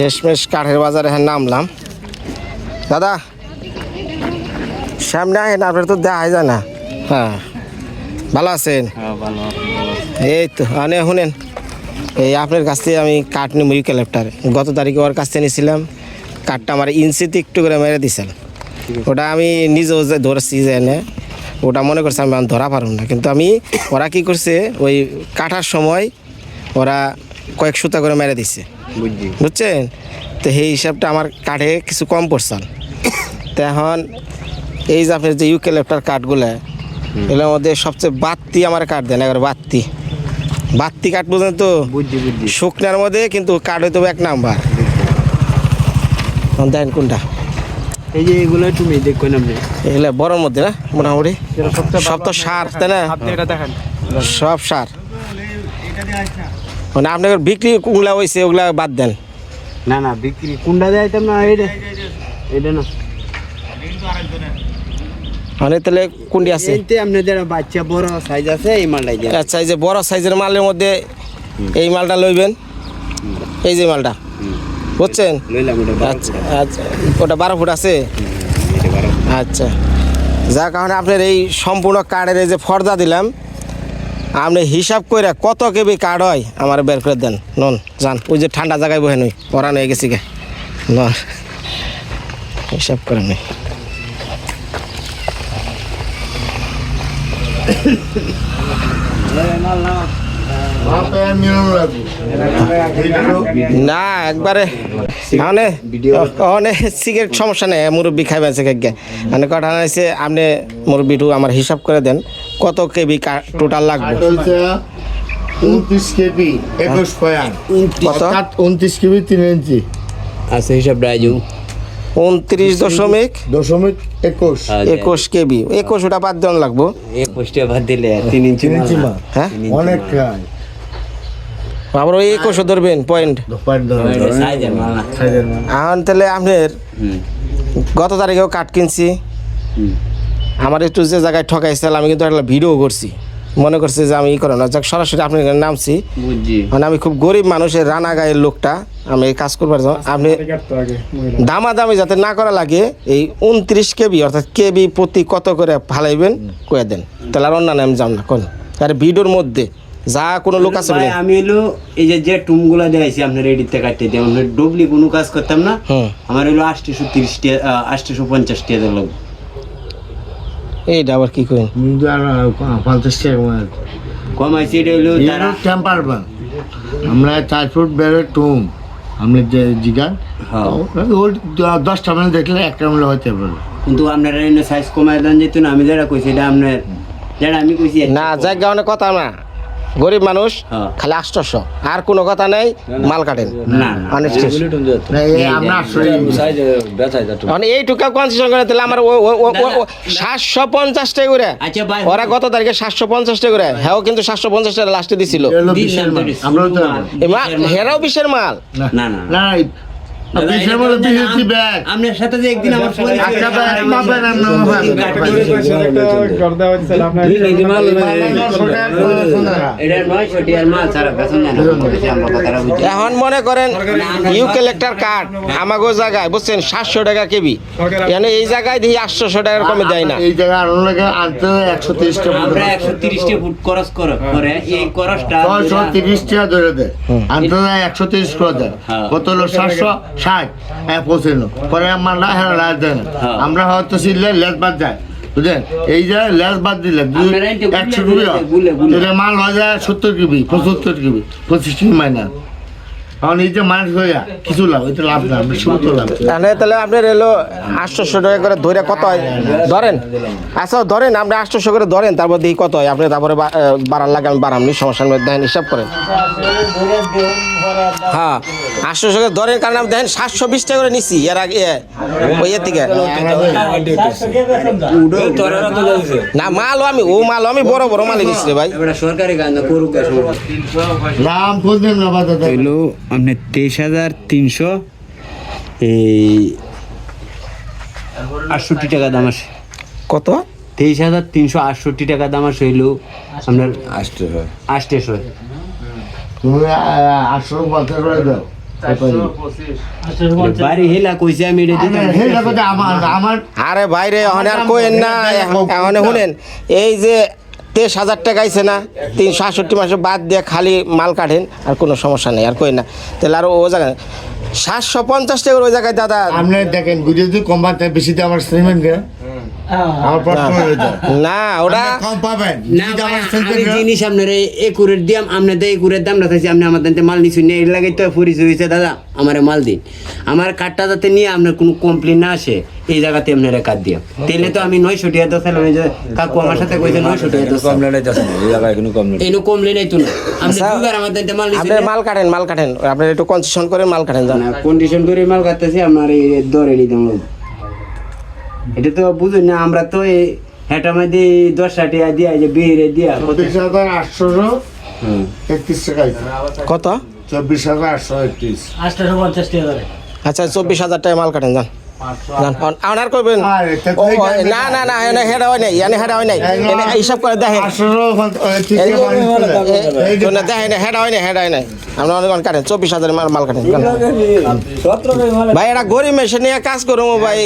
শেষমেশ কাঠের বাজারে হ্যাঁ নামলাম। দাদা সামনে আহেন আপনার তো দেখা যায় না। হ্যাঁ ভালো আছেন? এই তো আনে শুনেন এই আপনার কাছ থেকে আমি কাঠ নিব ইউক্যালেপ্টার গত তারিখে ওর কাছ থেকে নিয়েছিলাম কাঠটা আমার ইঞ্চিতে একটু করে মেরে দিয়েছেন ওটা আমি নিজেও যে ধরেছি যে এনে ওটা মনে করছে আমি ধরা পারব না। কিন্তু আমি ওরা কি করছে ওই কাটার সময় ওরা কয়েক সুতা করে মেরে দিচ্ছে বুঝছি বুঝছেন? তো সেই হিসাবটা আমার কাঠে কিছু কম পড়ছাল তো এখন এই যে আপনার যে কাঠগুলো এগুলোর মধ্যে সবচেয়ে বাত্তি আমার কাঠ দেন এবার বাত্তি বাত্তি কাঠ বুঝলেন তো? বুঝছি বুঝছি। শুকনার মধ্যে কিন্তু কাঠ হইতে হবে এক নাম্বার। দেন কোনটা। এই যে এগুলো তুমি দেখবেন আপনি এগুলো বড়র মধ্যে না মোটামুটি? সব তো সার তাই না? আপনি এটা দেখেন। সব সার। মানে আপনার বিক্রি কোনগুলা হয়েছে ওগুলা বাদ দেন। না না বিক্রি কোনটা না এইটা এটা না। মানে তাহলে কোনটি আছে? এইতে আপনাদের বাচ্চা বড় সাইজ আছে এই মালটাই আচ্ছা এই যে বড় সাইজের মালের মধ্যে এই মালটা লইবেন? এই যে মালটা? বুঝছেন? আচ্ছা আচ্ছা ওটা বারো ফুট আছে? আচ্ছা। যার কারণে আপনার এই সম্পূর্ণ কার্ডের এই যে ফর্দা দিলাম আপনি হিসাব করে কত কেবি কার্ড হয় আমার বের করে দেন। নন যান। ওই যে ঠান্ডা জায়গায় বহে নই পরান হয়ে গেছি গে। নন হিসাব করে নেই। না একবারে মানে অনেক সিগারেট সমস্যা নেই মুরব্বী খাইবেন সে মানে কথা হয়েছে আপনি মুরব্বিটু আমার হিসাব করে দেন। কত কেবি টোটাল লাগবে? উনত্রিশ কেবি একুশ অর্থাৎ উনত্রিশ কেবি তিন ইঞ্চি। আছে হিসাব রাজু উনত্রিশ দশমিক? দশমিক একুশ। একুশ কেবি। একুশ ওটা বাদ দেওয়ান লাগবো। একুশটা বাদ দিলে তিন ইঞ্চি ইঞ্চি হ্যাঁ? অনেক আবার ওই একুশও ধরবেন পয়েন্ট এখন তাহলে আপনার গত তারিখেও কাঠ কিনছি। আমার একটু যে জায়গায় ঠকাইছিল আমি কিন্তু একটা ভিডিও করছি। মনে করছে যে আমি ই করো না। যাক সরাসরি আপনার নামছি। মানে আমি খুব গরিব মানুষের রানা গায়ের লোকটা। আমি এই কাজ করবার জন্য আপনি দামাদামি যাতে না করা লাগে এই উনত্রিশ কেবি অর্থাৎ কেবি প্রতি কত করে ফালাইবেন কয়ে দেন। তাহলে আর অন্যান্য আমি যাম না কোন? আর ভিডিওর মধ্যে যা কোনো লোক আছে আমি হলো এই যে যে টুমগুলা দিয়েছি আপনার রেডিতে কাটতে দিয়ে আমরা ডুবলি কোনো কাজ করতাম না আমার হলো আটশোশো তিরিশ টাকা আটশোশো পঞ্চাশ টাকা লাগবে এইটা আবার কি করেন পঞ্চাশ টাকা কমাইছি এটা হলো তারা টেম্পার বান আমরা চার ফুট বেড়ে টুম। আমরা যে জিগান হ্যাঁ। ওর দশটা মানে দেখলে একটা মানে হইতে পারে। কিন্তু আপনারা এনে সাইজ কমাই দেন যেত না আমি যারা কইছি এটা আপনার যারা আমি কইছি না যাক অনেক কথা না। গরিব মানুষ হ্যাঁ। খালি আষ্টশো। আর কোনো কথা নেই মাল কাটেন। না না অনেক এই আমরা আসলে মানে এইটুকু কনসেশন করে তাহলে আমার সাতশো পঞ্চাশ টাকা করে। আচ্ছা ওরা গত তারিখে সাতশো পঞ্চাশ টাকা করে? হ্যাঁ কিন্তু সাতশো পঞ্চাশ টাকা লাস্টে দিছিল। হেরাও বিশের মাল। না না আপনার সাথে যে একদিন আমার। এখন মনে করেন ইউ কালেক্টর কার্ড আমাগো জায়গায় বুঝছেন? সাতশো টাকা কেবি। কেন এই জায়গায় দিয়ে আটশোশো টাকার কমে দেয় না। এই জায়গায় আরও লাগে আনতে একশো তিরিশ টাকা আমরা একশো তিরিশটা ফুট করস করে এই ছয়শো তিরিশ ধরে দেয় আনতে একশো তিরিশ করে দেয় হ্যাঁ। কত হলো? সাতশো? ষাট হ্যাঁ পৌঁছানো পরে আমার না হ্যাঁ লাজ দেয় না। আমরা হয়তো শিখলে লেজ বাদ যায়। বুঝলেন? এই যে লেজ বাদ দিলে একশো। এটা মাল হয়ে যায় সত্তর কিবি পঁচাত্তর কিবি পঁচিশ কিবি মাইনাস। কারণ এই মানুষ কিছু লাভ এটা লাভ না বেশি তো লাভ। তাহলে তাহলে আপনার এলো আটশোশো টাকা করে ধরে কত হয়? ধরেন আচ্ছা ধরেন আপনি আটশোশো করে ধরেন তারপর দেখি কত হয়? আপনি তারপরে বা- আহ, বাড়ার লাগে আমি দেখেন হিসাব করেন। হ্যাঁ আটশোশো করে ধরেন কারণ আমি দেখেন সাতশো বিশ টাকা করে নিছি এর আগে ওই এর থেকে। না মালও আমি ও মালও আমি বড় বড় মালে রে ভাই। সরকারি গান করুক নাম খুঁজবেন না আপনার তেইশ হাজার তিনশো এই আটষট্টি টাকা দাম আসে কত? তেইশ হাজার তিনশো আটষট্টি টাকা দাম আসে হইল আপনার আষ্টশো আটশো পঞ্চাশ দাও। আরে বাইরে এখন আর কোয়েন না এখন শুনেন এই যে তেইশ হাজার টাকা আইছে না, তিনশো আটষট্টি মাসে বাদ দিয়ে খালি মাল কাটেন, আর কোনো সমস্যা নেই, আর কই না। তাহলে আরও ও জায়গায় সাতশো পঞ্চাশ টাকার ওই জায়গায় দাদা। আপনি দেখেন ভিডিও যদি কম পান বেশি দিয়ে আমার সিমেন্ট হয়ে না ওটা কম পাবেন আমার জিনিস আপনার একুরের দিয়াম আপনি তো একুরের দাম রাখাইছি আপনি আমার মাল নিছুন না এর লাগে তো পরিচয় হয়েছে দাদা আমার মাল দিন। আমার কাঠটা যাতে নিয়ে আপনার কোনো কমপ্লেন না আসে এই জায়গাতে আপনার কাঠ দিয়া তেলে তো আমি নয়শো টাকা দশ আমি কাকু আমার সাথে কইছে নয়শো টাকা দশ এনু কমলে নাই তো না। আপনি আচ্ছা, দুবার মাল আপনি মাল কাটেন মাল কাটেন। আপনি একটু কনসেশন করে মাল কাটেন না কন্ডিশন করে মাল কাটতেছি আপনার এই দরে নিতাম এটা তো বুঝুন না আমরা তো এই হেঁটা মধ্যে দশটা টাকা দিয়া যে বিয়ে দিয়া চব্বিশ হাজার আটশো একত্রিশ টাকা কত? চব্বিশ হাজার আটশো একত্রিশ। আটশো টাকা আচ্ছা চব্বিশ হাজার টাকা মাল কাটেন যান। যান আপনার করবেন না না না এনে হেডা হয় নাই এনে হেডা হয় নাই। এনে হিসাব করে দেখেন দেখেন হেডা হয় নাই হেডা হয় নাই। আপনার অনেক কাটেন চব্বিশ হাজার মাল মাল কাটেন ভাই এটা গরিব মেশে নিয়ে কাজ করব ভাই।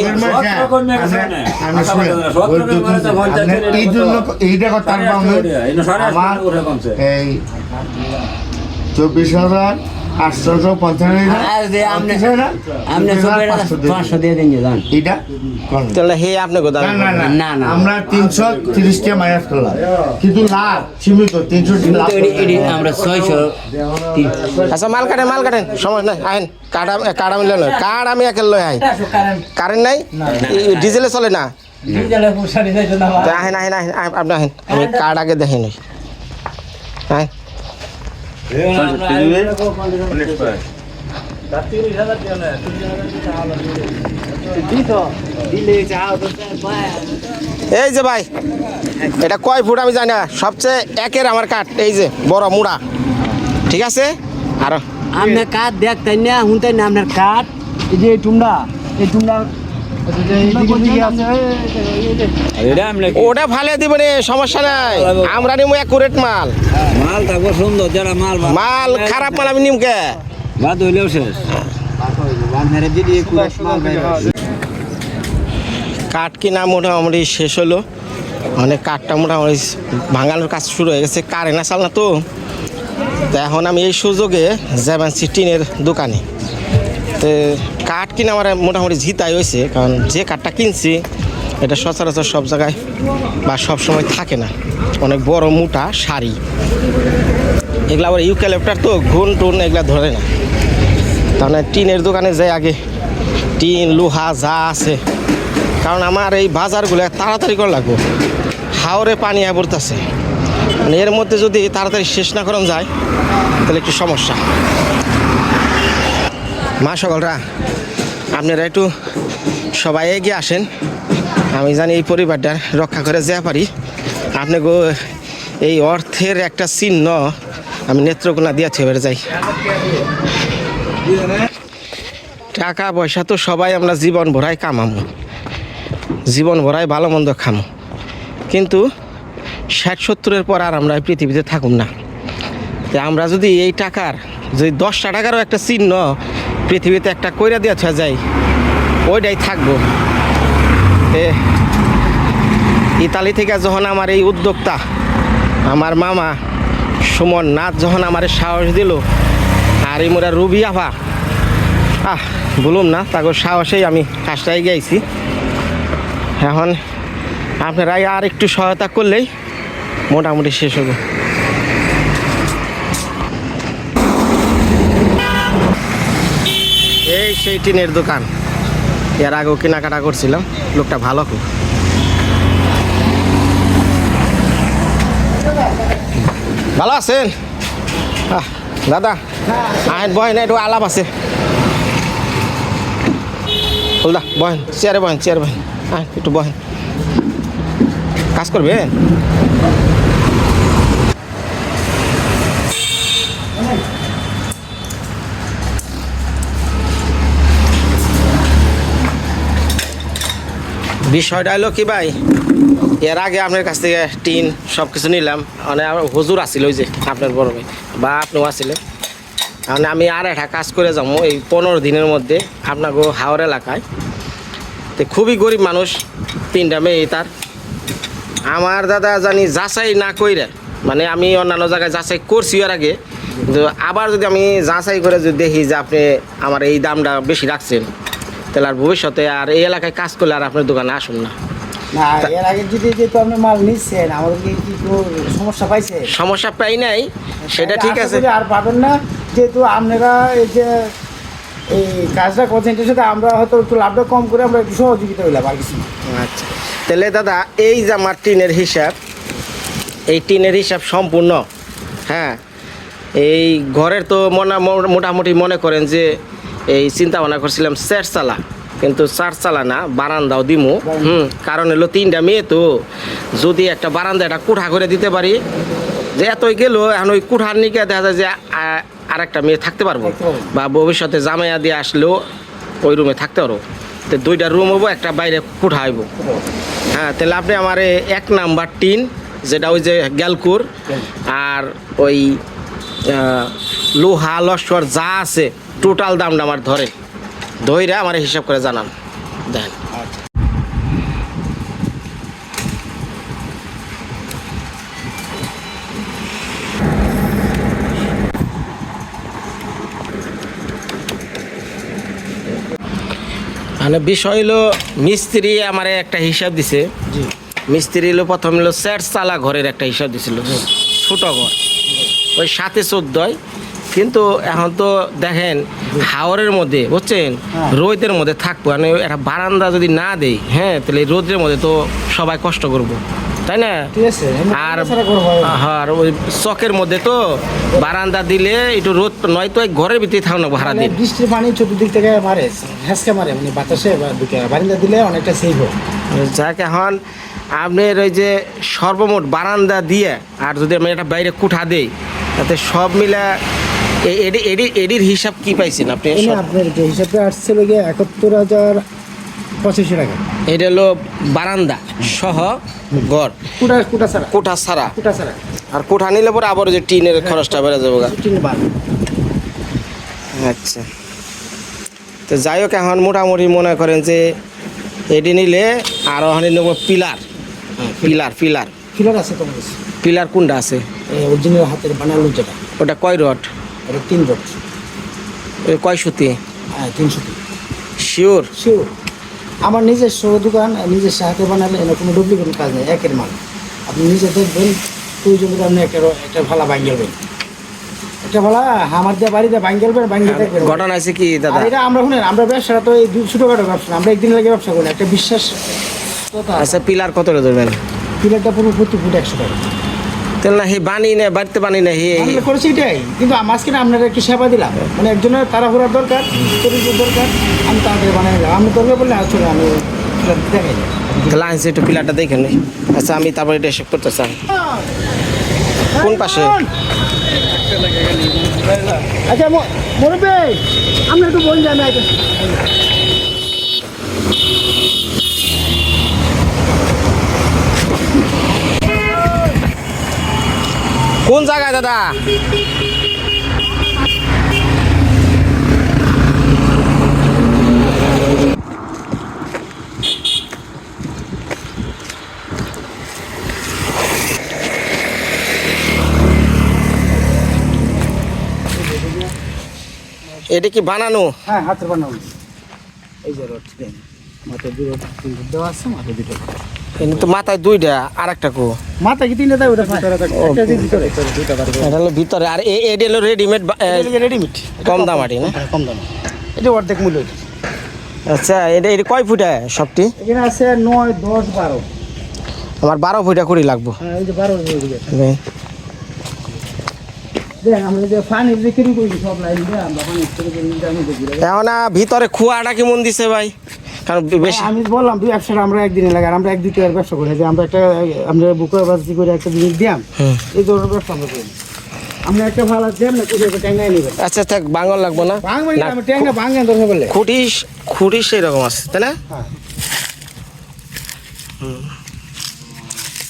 আমার চব্বিশ হাজার আটশোশো পঞ্চান্ন আপনি আপনি সবাই পাঁচশো দিয়ে দিন যে যান এইটা? কোন? তাহলে হে আপনি না না না, না না। আমরা তিনশো তিরিশ মাইনাস করলাম। কিন্তু লাভ সীমিত তিনশো লাভ তো এডি- এডি আমরা ছয়শো আচ্ছা মাল কাটেন মাল কাটেন। সময় নাই আইন কার্ড আমি কার্ড আমি লয় কার্ড আমি একে লয় আইন কারেন্ট। নাই? ডিজেলে চলে না? তা আহেন আহেন আহেন আহেন, আপনি আহেন। আমি কার্ড আগে দেখে নই। আহেন। এই যে ভাই, এটা কয় ফুট আমি জানি না, সবচেয়ে একের আমার কাঠ, এই যে বড় মুড়া। ঠিক আছে? আর। আপনার কাঠ দেখতেন না, শুনতেন না আপনার কাঠ? এই যে এই টুমডা এই টুমডা ওটা ফালে দিবেন সমস্যা নাই। আমরা নিমু একুরেট মাল। মাল থাকব সুন্দর যারা মাল মাল খারাপ মাল আমি নিমকে বাদ হইলেও শেষ। কাঠ কিনা মোটামুটি শেষ হলো। মানে কাঠটা মোটামুটি ভাঙানোর কাজ শুরু হয়ে গেছে। কারেন্ট আসাল না তো? তো এখন আমি এই সুযোগে যাবেন টিনের দোকানে। তো কাঠ কিনে আমার মোটামুটি জিতাই হয়েছে, কারণ যে কাঠটা কিনছি, এটা সচরাচর সব জায়গায় বা সব সময় থাকে না। অনেক বড় মোটা শাড়ি। এগুলো আবার ইউক্যালেপ্টার তো ঘুন টুন এগুলা ধরে না। তাহলে টিনের দোকানে যাই আগে, টিন, লোহা যা আছে। কারণ আমার এই বাজারগুলো তাড়াতাড়ি করে লাগবো। হাওরে পানি পড়তেছে মানে এর মধ্যে যদি তাড়াতাড়ি শেষ না করানো যায়, তাহলে একটু সমস্যা। মা সকলরা আপনারা একটু সবাই এগিয়ে আসেন। আমি জানি এই পরিবারটা রক্ষা করে যেতে পারি। আপনি এই অর্থের একটা চিহ্ন আমি নেত্রকোনা দিয়েছি এবারে যাই। টাকা পয়সা তো সবাই আমরা জীবন ভরাই কামামো। জীবন ভরাই ভালো মন্দ খামো। কিন্তু ষাট সত্তরের পর আর আমরা পৃথিবীতে থাকুম না। তো আমরা যদি এই টাকার, যদি দশটা টাকারও একটা চিহ্ন পৃথিবীতে একটা কইরা দিয়ে যায় ওইটাই থাকব। ইতালি থেকে যখন আমার এই উদ্যোক্তা, আমার মামা সুমন নাথ যখন আমার সাহস দিল, আর এই মোরা রুবি আভা আহ, বলুম না তাকে সাহসেই আমি কাজটাই গেছি এখন আপনারাই আর একটু সহায়তা করলেই মোটামুটি শেষ হবে এই সেই টিনের দোকান। এর আগেও কেনাকাটা করছিলাম। লোকটা ভালো খুব। ভালো আছেন? দাদা, আহেন, বহেন, একটু আলাপ আছে। বলদা বহেন, চেয়ারে বহেন চেয়ারে বহেন। আহ একটু বহেন। কাজ করবেন? বিষয়টা হলো কি ভাই? এর আগে আপনার কাছ থেকে টিন সব কিছু নিলাম। মানে হুজুর আসছিল ওই যে, আপনার বড় ভাই, বা আপনিও আসছিলেন মানে আমি আর একটা কাজ করে যাব এই পনেরো দিনের মধ্যে আপনাকে হাওড় এলাকায়। তো খুবই গরিব মানুষ, তিনটা মেয়ে তার। আমার দাদা জানি যাচাই না কইরে মানে আমি অন্যান্য জায়গায় যাচাই করছি এর আগে। আবার যদি আমি যাচাই করে যদি দেখি যে আপনি আমার এই দামটা বেশি রাখছেন তাহলে আর ভবিষ্যতে আর এই এলাকায় কাজ করলে আর আপনার দোকানে আসুন না। না এর আগে যদি যেহেতু আপনি মাল নিচ্ছেন আমাদেরকে কি কোনো সমস্যা পাইছে? সমস্যা পাই নাই সেটা ঠিক আছে। আর পাবেন না যেহেতু আপনারা এই যে এই কাজটা করছেন এটার সাথে আমরা হয়তো একটু লাভটা কম করে আমরা একটু সহযোগিতা হইলাম আর কিছু। আচ্ছা তাহলে দাদা এই যে আমার টিনের হিসাব এই টিনের হিসাব সম্পূর্ণ হ্যাঁ? এই ঘরের তো মনে মোটামুটি মনে করেন যে এই চিন্তা ভাবনা করছিলাম চালা। কিন্তু চার চালা না, বারান্দাও দিমু। হুম, কারণ হলো তিনটা মেয়ে তো। যদি একটা বারান্দা একটা কুঠা করে দিতে পারি, যে এতই গেল, এখন ওই কুঠার নিকে দেখা যায় যে আর একটা মেয়ে থাকতে পারব। বা ভবিষ্যতে জামাইয়া দিয়ে আসলেও ওই রুমে থাকতে পারব। তো দুইটা রুম হব একটা বাইরে কুঠা হইব। হ্যাঁ তাহলে আপনি আমার এক নাম্বার টিন, যেটা ওই যে গ্যালকুর আর ওই লোহা লস্কর যা আছে টোটাল দামটা আমার ধরে। ধইরা আমার হিসাব করে জানান। দেন। মানে বিষয় হলো মিস্ত্রি আমার একটা হিসাব দিছে। মিস্ত্রি হলো প্রথম হলো স্যার চালা ঘরের একটা হিসাব দিছিল। ছোট ঘর। ওই সাথে চোদ্দয়। কিন্তু এখন তো দেখেন হাওরের মধ্যে বুঝছেন? হ্যাঁ। রোদের মধ্যে থাকব। মানে একটা বারান্দা যদি না দেই হ্যাঁ তাহলে রোদের মধ্যে তো সবাই কষ্ট করব। তাই না? আর হ্যাঁ আর ওই চকের মধ্যে তো বারান্দা দিলে একটু রোদ নয়তো এই ঘরের ভিতরে থাকো না ভাড়া দিন বৃষ্টির পানি চতুর্দিক থেকে মারে হ্যাঁসকে মারে মানে বাতাসে বারিন্দা দিলে অনেকটা সেভ হয়। যাক এখন আপনার ওই যে সর্বমোট বারান্দা দিয়ে আর যদি আমি একটা বাইরে কুঠা দেই তাতে সব মিলা এডি এডি এডির হিসাব কি পাইছেন আপনি? আপনার যে হিসাবে আসছে গিয়ে একাত্তর হাজার পঁচাশি টাকা। এটা হলো বারান্দা সহ ঘর। কুটা কুটা ছাড়া। কোঠা ছাড়া। কুটা ছাড়া। আর কোঠা নিলে পরে আবার যে টিনের খরচটা বেড়ে যাবে আচ্ছা। তো যাই হোক এখন মোটামুটি মনে করেন যে এডি নিলে আর ওখানে নেব পিলার। পিলার। পিলার ফিলার আছে তোমার পিলার কোনটা আছে? অরিজিনাল হাতের বানালো যেটা। ওটা কয় রড? এটা তিন কয় সুতি? হ্যাঁ তিনশো তিন শিওর শিওর আমার নিজস্ব দোকান নিজস্ব হাতে বানালে এনে কোনো ডুপ্লিকেট কাজ নেই একের মাল। আপনি নিজে দেখবেন প্রয়োজন করে আপনি একটা একটা ভালা ভাঙ্গেলবেন একটা ভালা হামার দিয়ে বাড়িতে ভাঙ্গেলবেন ভাঙ্গে দেখবেন। ঘটনা আছে কি দাদা? এটা আমরা শুনেন আমরা ব্যবসাটা তো এই ছোটখাটো ব্যবসা আমরা একদিন লাগে ব্যবসা করি একটা বিশ্বাস আচ্ছা পিলার কত ধরবেন? পিলারটা পুরো প্রতি ফুট একশো টাকা। তাহলে না হে বানি না বাড়িতে বানি না হে। আমরা করেছি এটাই। কিন্তু মাঝখানে আপনারা একটু সেবা দিলাম। মানে একজনের তাড়াহুড়ার দরকার দরকার আমি তাড়াতাড়ি বানাই দিলাম আমি দরকার বললে আসলে আমি দেখাই আচ্ছা আমি তারপরে এটা এসব করতে চাই কোন পাশে? আচ্ছা আপনি একটু আমি কোন জায়গায় দাদা? এটা কি বানানো? হ্যাঁ হাতের বানাবো এই যে রড মাথায় রড দেওয়া আছে মাথায় দুটো। তো মাথায় দুইটা আর একটা কো। মাথায় কি তিনটা ওটা? এটা হলো ভিতরে আর এ- এটা হলো রেডিমেড রেডিমেড কম দামাটি না? কম দাম। এটা অর্ধেক মূল্য আচ্ছা এটা এটা কয় ফুটা সবটি? এখানে আছে নয় দশ বারো। আমার বারো ফুটা করে লাগবো। হ্যাঁ হয়ে এখন ভিতরে খুয়াটা কেমন দিছে ভাই? কারণ বেশি আমি বললাম দুই ব্যবসাটা আমরা একদিনে লাগে আর আমরা এক দুটো ব্যবসা করি যে আমরা একটা আমরা বুকের বাজি করে একটা জিনিস দিয়াম এই ধরনের ব্যবসা আমরা করি। আচ্ছা থাক বাঙল লাগবো না? ভাঙবেন না, আমি ট্যাঙ্গা ভাঙেন দরকার বলে। খুঁটি খুঁটি সেই আছে তাই না? হ্যাঁ।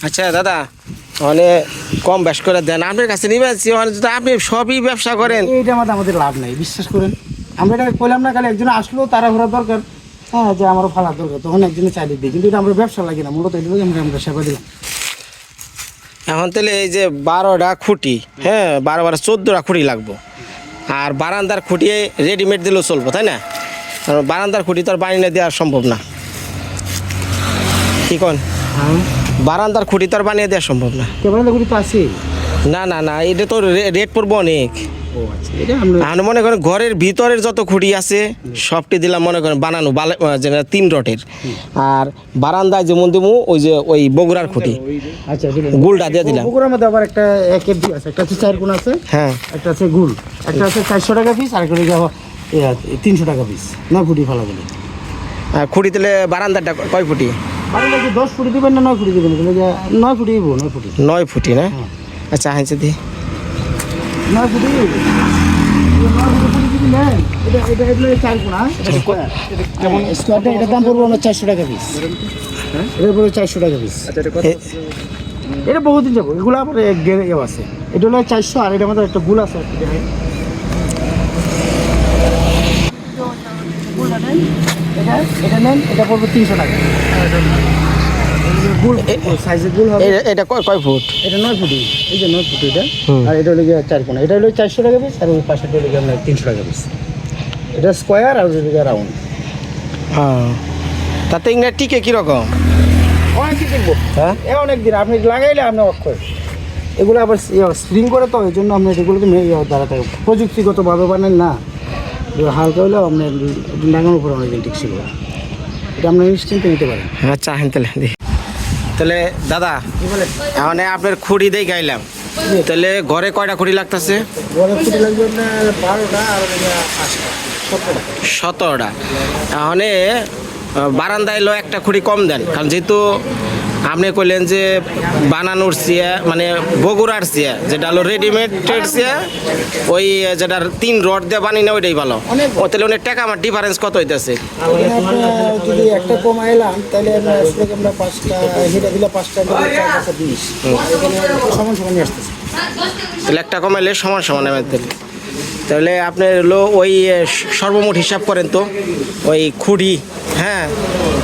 আচ্ছা দাদা মানে কম বেশ করে দেন। আপনার কাছে নিবেন মানে যদি আপনি সবই ব্যবসা করেন। এইটা আমাদের লাভ নাই বিশ্বাস করেন। আমরা এটা কইলাম না কালে একজন আসলো তারা ঘোরা দরকার। হ্যাঁ যে আমারও ফালার দরকার তখন একজনে চালিয়ে দিই কিন্তু এটা আমরা ব্যবসা লাগে না মূলত এটা আমরা আমরা সেবা দিলাম। এখন তাহলে এই যে বারোটা খুঁটি হ্যাঁ বারো বারো চোদ্দোটা খুঁটি লাগবো। আর বারান্দার খুঁটি রেডিমেড দিলেও চলবো তাই না? বারান্দার খুঁটি তো আর বানিয়ে দেওয়া সম্ভব না। কি কন? হ্যাঁ। বারান্দার খুঁটি তো আর বানিয়ে দেওয়া সম্ভব না। কেবল দেখুন তো আছে না না না এটা তো রেট পড়ব অনেক। ও আচ্ছা এটা মনে করেন ঘরের ভিতরের যত খুঁটি আছে সবটি দিলাম মনে করেন বানানো যেটা তিন রটের। আর বারান্দায় যেমন দিমু ওই যে ওই বগুড়ার খুঁটি। আচ্ছা দিলেন গুলটা দিয়ে দিলাম। পুকুরের মধ্যে আবার একটা দিয়ে আছে একটা হচ্ছে চার গুণ আছে হ্যাঁ। একটা আছে গুল একটা আছে চারশো টাকা পিস আর একটা তিনশো টাকা পিস নয় ফুটি ফালা বলে। আর খুঁটি দিলে বারান্দাটা কয় ফুটি? বাড়ি দশ ফুটি দিবেন না নয় ফুটি দিবেন নয় ফুটি দিব নয় ফুটি। নয় ফুটি না? আচ্ছা হ্যাঁ দি। ফুটি যদি এটা এটা এটার আমরা চারশো টাকা পিস এটা পড়বে চারশো টাকা পিস এটা বহুদিন যাব এগুলো এও আছে এটা হলো চারশো আর এটার মধ্যে একটা গুল আছে এটা এটা নেন এটা পড়বে তিনশো টাকা গুল সাইজের গুল হবে? এটা কয় কয় ফুট? এটা নয় ফুটি এই যে নয় ফুটি এটা। আর এটা হলো গিয়ে চার কোনা এটা হলো চারশো টাকা পিস আর ওই পাশেটা হলো গিয়ে আপনার তিনশো টাকা পিস এটা স্কোয়ার আর রাউন্ড হ্যাঁ। তাতে ইংরেজি টিকে কীরকম? অনেক হ্যাঁ? এ অনেক দিন। আপনি লাগাইলে আপনি অক্ষয়। এগুলো আবার স্প্রিং করে তো এই জন্য আপনি এগুলোকে ইয়ে দাঁড়াতে প্রযুক্তিগতভাবে বানান না। হালকা হলেও আপনার লাগানোর উপরে অনেকদিন টিকছিল এটা আপনার নিশ্চিন্তে নিতে পারেন। আচ্ছা হ্যাঁ তাহলে তাহলে দাদা মানে আপনার খুঁড়ি দিয়ে গাইলাম তাহলে ঘরে কয়টা খুঁড়ি লাগতেছে? সতেরোটা। তাহলে বারান্দায় লো একটা খুঁড়ি কম দেন কারণ যেহেতু আপনি কইলেন যে বানানোর চেয়ে মানে বগুড়ার চেয়ে যেটা হলো রেডিমেডের চেয়ে ওই যেটা তিন রড দিয়ে বানিয়ে না ওইটাই ভালো ও তাহলে অনেক টাকা আমার ডিফারেন্স কত হইতেছে যদি একটা কম তাহলে আমরা পাঁচটা হেঁটে দিলে পাঁচটা দিলে চার পাঁচটা বিশ এখানে সমান সমান আসতেছে তাহলে কমাইলে সমান সমান তাহলে আপনার হলো ওই সর্বমোট হিসাব করেন তো। ওই খুঁড়ি হ্যাঁ?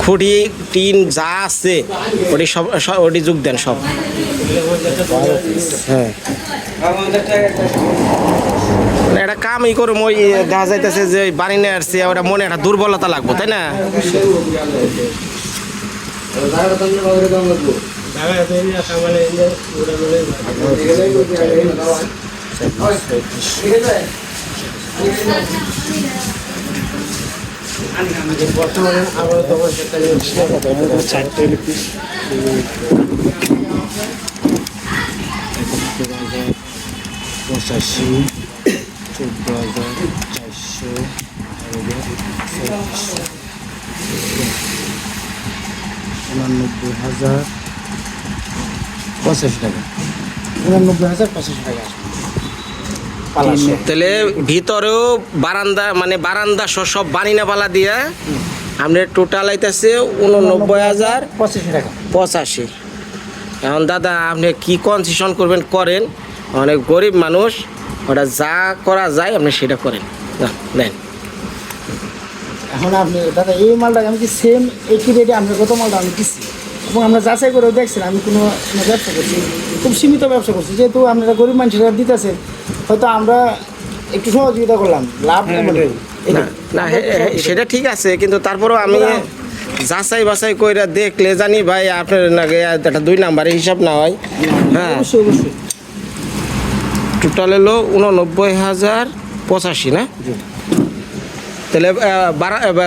খুঁড়ি, টিন যা আছে, ওটি সব ওটি যোগ দেন সব। হ্যাঁ। একটা কামই করুম, ওই দেখা যাইতেছে যে বাড়ি নিয়ে আসছে, ওটা মনে একটা দুর্বলতা লাগবো, তাই না? পঁচাশি চোদ্দ হাজার চারশো উনানব্বই হাজার পঁচাশি টাকা। উনানব্বই হাজার পঁচাশি টাকা। তাহলে ভিতরেও বারান্দা মানে বারান্দা সহ সব বানিনা পালা দিয়ে আপনার টোটাল আইতেছে উননব্বই হাজার পঁচাশি টাকা। পঁচাশি। এখন দাদা আপনি কি কনসেশন করবেন করেন? অনেক গরিব মানুষ ওটা যা করা যায় আপনি সেটা করেন। নেন। এখন আপনি দাদা এই মালটা আমি কি সেম একই রেটে আমরা কত মালটা আমি কিনছি এবং আমরা যাচাই করে দেখছেন আমি কোনো ব্যবসা করছি খুব সীমিত ব্যবসা করছি। যেহেতু আপনারা গরিব মানুষেরা দিতেছেন হয়তো আমরা একটু সহযোগিতা করলাম। লাভ না না হে- হে- সেটা ঠিক আছে কিন্তু তারপরেও আমি যাচাই বাছাই কইরা দেখলে জানি ভাই আপনার নাকি একটা দুই নাম্বারের হিসাব না হয়। হ্যাঁ। টোটাল হলো উননব্বই হাজার পঁচাশি না? তাহলে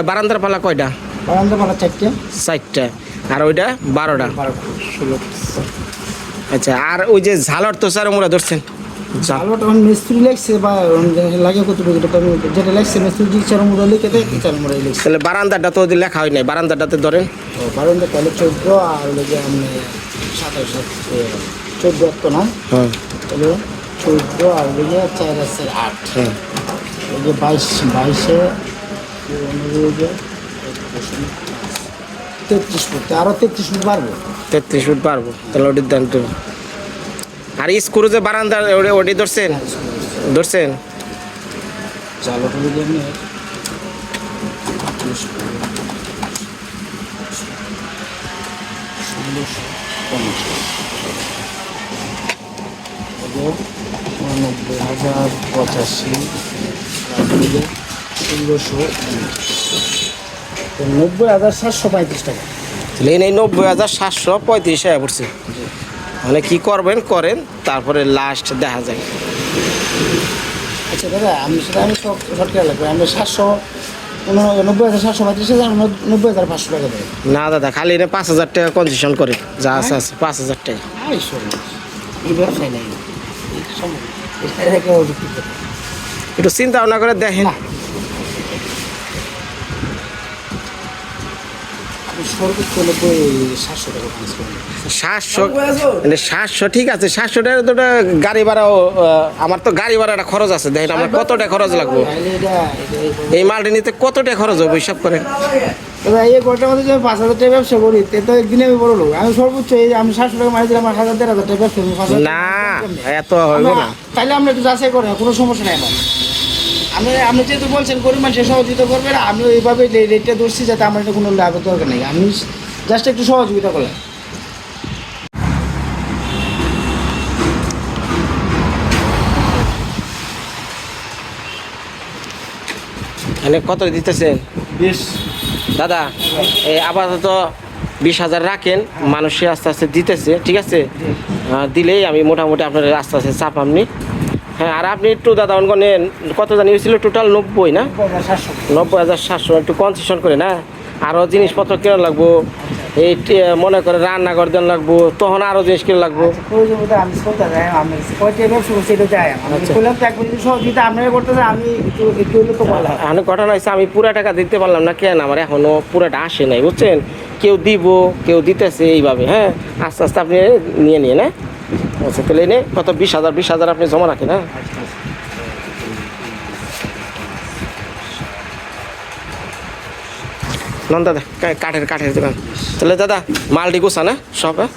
বারান্দার পালা কয়টা? বারান্দা পালা চারটে। চারটা আর ওইটা বারোটা। আচ্ছা আর ওই যে ঝালর তো স্যার আমরা ধরছেন? জাল আলো তখন মিস্ত্রি লাগছে বা লাগে কতটুকু আমি যেটা লাগছে মিস্ত্রি যে চার মুড়া লিখে দেয় চার মুড়াই লিখছে। তাহলে বারান্দাটা তো ওদের লেখা হয় নাই বারান্দাটাতে ধরেন। বারান্দা তাহলে চোদ্দ আর লেগে আপনি সাতাশ চোদ্দ তো না? হ্যাঁ। তাহলে চোদ্দ আর লেগে চার আছে আট। হ্যাঁ। যে বাইশ বাইশে তেত্রিশ ফুট। আরও তেত্রিশ ফুট বাড়বে। তেত্রিশ ফুট পারব তাহলে ওটির দাম আর স্ক্রু যে বারান্দার ওটা- ধরছেন? ধরছেন? হাজার পঁচাশি ষোলোশো নব্বই হাজার সাতশো পঁয়ত্রিশ টাকা। তাহলে এই নব্বই হাজার সাতশো পঁয়ত্রিশ টাকা পড়ছে। মানে কি করবেন করেন তারপরে লাস্ট দেখা যায়। আচ্ছা দাদা আমি সেটা আমি লাগবে সাতশো নব্বই হাজার সাতশো পঁয়ত্রিশ হাজার নব্বই হাজার পাঁচশো টাকা দেবে। না দাদা খালি এনে পাঁচ হাজার টাকা কনসেশন করে যা আছে আছে পাঁচ হাজার টাকা। এই ব্যবসায় নেই। একটু চিন্তা ভাবনা করে দেখেন। সর্বোচ্চ সাতশো টাকা সাতশো মানে সাতশো ঠিক আছে সাতশো টাকা তো গাড়ি ভাড়াও আমার তো গাড়ি ভাড়াটা খরচ আছে দেখেন আমার কত টাকা খরচ লাগবে? এই মালটা নিতে কত টাকা খরচ হবে হিসাব করেন? দাদা এই গোটার মধ্যে যে পাঁচ হাজার টাকা ব্যবসা করি তো একদিনে আমি বড় লোক। আমি সর্বোচ্চ এই আমি সাতশো টাকা মারি দিলাম আমার হাজার দেড় হাজার টাকা ব্যবসা করি, না এত হইব না আমরা- তাহলে আপনি একটু যাচাই করেন কোনো সমস্যা নেই আমার। আপনি আপনি যেহেতু বলছেন গরিব মানুষের সহযোগিতা করবেন আমি এইভাবে রেটটা ধরছি যাতে আমার এটা কোনো লাভের দরকার নেই। আমি জাস্ট একটু সহযোগিতা করলাম। মানে কত দিতেছেন বেশ। দাদা এই আপাতত বিশ হাজার রাখেন মানুষে আস্তে আস্তে দিতেছে ঠিক আছে? দিলেই আমি মোটামুটি আপনার আস্তে আস্তে চাপ আপনি হ্যাঁ আর আপনি একটু দাদা নেন কত জানি হয়েছিল টোটাল নব্বই না? নব্বই হাজার সাতশো একটু কনসেশন করে না? আরও জিনিসপত্র কেনা লাগবো এই মনে করে রান্না করে দেন লাগবো তখন আরও জিনিস কিনে লাগবো। বলা এখন ঘটনা হয়েছে আমি পুরা টাকা দিতে পারলাম না কেন? আমার এখনও পুরাটা আসে নাই বুঝছেন? কেউ দিব কেউ দিতেছে এইভাবে হ্যাঁ? আস্তে আস্তে আপনি নিয়ে নিয়ে না আচ্ছা তাহলে এনে কত? বিশ হাজার বিশ হাজার আপনি জমা রাখেন হ্যাঁ? নন দাদা কাঠের কাঠের দোকান। তাহলে দাদা, মালটি গোছা না সব হ্যাঁ?